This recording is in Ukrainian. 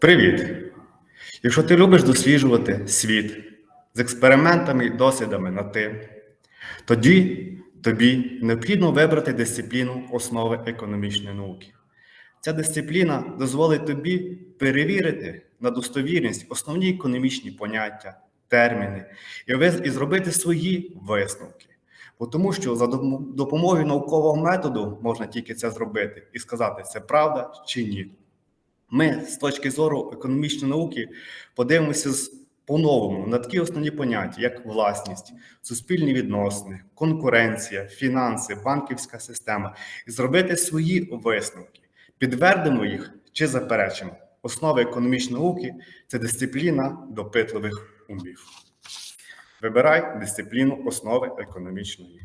Привіт! Якщо ти любиш досліджувати світ з експериментами і дослідами над тим, тоді тобі необхідно вибрати дисципліну основи економічної науки. Ця дисципліна дозволить тобі перевірити на достовірність основні економічні поняття, терміни і зробити свої висновки. Бо тому що за допомогою наукового методу можна тільки це зробити і сказати, це правда чи ні. Ми з точки зору економічної науки подивимося з- по-новому на такі основні поняття, як власність, суспільні відносини, конкуренція, фінанси, банківська система, і зробити свої висновки, підтвердимо їх чи заперечимо. Основа економічної науки це дисципліна допитливих умів. Вибирай дисципліну основи економічної